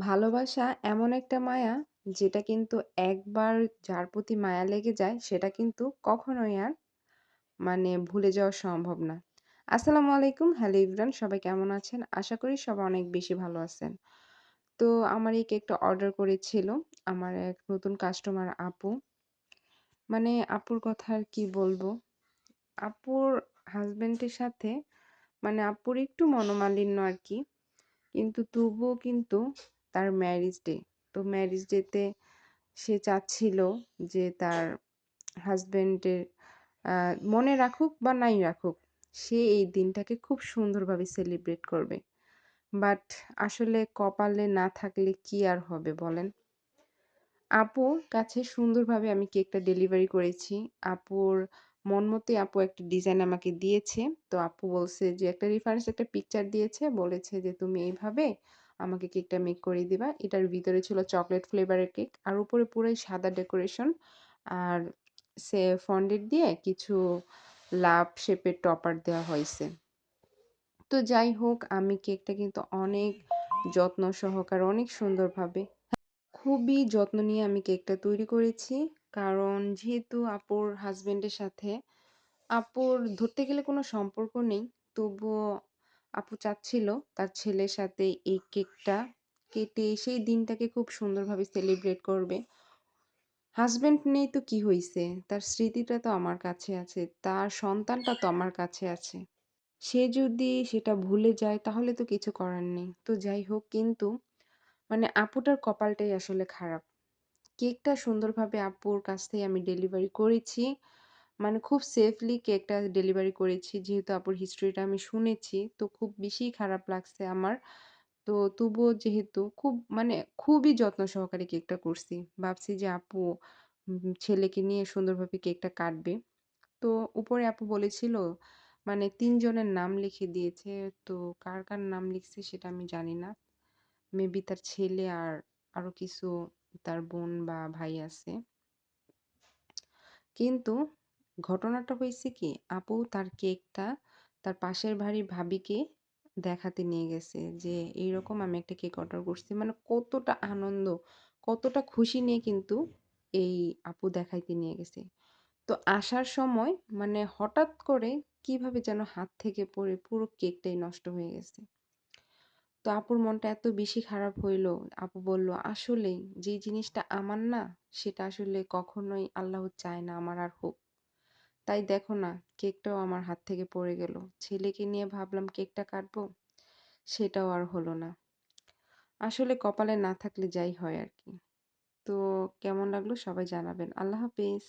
ভালোবাসা এমন একটা মায়া যেটা কিন্তু একবার যার প্রতি মায়া লেগে যায় সেটা কিন্তু কখনোই আর মানে ভুলে যাওয়া সম্ভব না। আসসালামু আলাইকুম, হ্যালো এভরিওয়ান সবাই কেমন আছেন? আশা করি সবাই অনেক বেশি ভালো আছেন। তো আমার এই কেকটা অর্ডার করেছিল আমার এক নতুন কাস্টমার আপু। মানে আপুর কথা আর কি বলব? আপুর হাসব্যান্ডের সাথে মানে আপুর একটু মনোমালিন্য আর কি কিন্তু তবুও কিন্তু তার ম্যারিজ ডে। তো ম্যারেজ ডেতে সে চাচ্ছিল যে তার হাসব্যান্ডের আ মনে রাখুক বা নাই রাখুক, সে এই দিনটাকে খুব সুন্দরভাবে সেলিব্রেট করবে। বাট আসলে কপালে না থাকলে কি আর হবে বলেন? আপুর কাছে সুন্দরভাবে আমি কেকটা ডেলিভারি করেছি। আপুর মন মতোই আপু একটা ডিজাইন আমাকে দিয়েছে। তো আপু বলছে যে একটা রেফারেন্স একটা পিকচার দিয়েছে। বলেছে যে, "তুমি এইভাবে আমাকে কেকটা মেক করে দিবা।" এটার ভিতরে ছিল চকলেট ফ্লেভারের কেক। আর উপরে পুরাই সাদা ডেকোরেশন। আর সে ফন্ডেন্ট দিয়ে কিছু লাভ শেপের টপার দেওয়া হয়েছে তো যাই হোক, আমি কেকটা কিন্তু অনেক যত্ন সহকারে, অনেক সুন্দরভাবে খুবই যত্ন নিয়ে আমি কেকটা তৈরি করেছি। কারণ যেহেতু আপুর হাসব্যান্ডের সাথে, আপুর ধরতে গেলে কোনো সম্পর্ক নেই। তবুও আপু চাচ্ছিল তার ছেলের সাথে এই কেকটা কেটে সেই দিনটাকে খুব সুন্দরভাবে সেলিব্রেট করবে। হাজব্যান্ড নেই তো কি হইছে? তার স্মৃতিটা তো আমার কাছে আছে। তার সন্তানটা তো আমার কাছে আছে। সে যদি সেটা ভুলে যায় তাহলে তো কিছু করার নেই। তো যাই হোক, কিন্তু মানে আপুটার কপালটাই আসলে খারাপ। কেকটা সুন্দরভাবে আপুর কাছ থেকে আমি ডেলিভারি করেছি। মানে খুব সেফলি কেকটা ডেলিভারি করেছি। যেহেতু আপুর হিস্ট্রিটা আমি শুনেছি তো খুব বেশিই খারাপ লাগছে আমার। তো তবুও যেহেতু খুব মানে খুবই যত্ন সহকারে কেকটা করছি। ভাবছি যে আপু ছেলেকে নিয়ে সুন্দরভাবে কেকটা কাটবে। তো উপরে আপু বলেছিল মানে তিনজনের নাম লিখে দিয়েছে। তো কার, কার নাম লিখছে সেটা আমি জানি না। মেবি তার ছেলে আর আরও কিছু তার বোন বা ভাই আছে। কিন্তু ঘটনাটা হয়েছে কি আপু তার কেকটা তার পাশের বাড়ির ভাবিকে দেখাতে নিয়ে গেছে যে এইরকম আমি একটা কেক অর্ডার করছি। মানে কতটা আনন্দ, কতটা খুশি নিয়ে কিন্তু এই আপু দেখাইতে নিয়ে গেছে। তো আসার সময় মানে হঠাৎ করে কীভাবে যেন হাত থেকে পড়ে পুরো কেকটাই নষ্ট হয়ে গেছে। তো আপুর মনটা এত বেশি খারাপ হইল। আপু বলল, "আসলেই যে জিনিসটা আমার না সেটা আসলে কখনোই আল্লাহ চায় না আমার আর হোক।" তাই দেখো না কেকটাও আমার হাত থেকে পড়ে গেল। ছেলেকে নিয়ে ভাবলাম কেকটা কাটবো, সেটাও আর হলো না। আসলে কপালে না থাকলে যাই হয় আর কি তো কেমন লাগল সবাই জানাবেন। আল্লাহ হাফেজ।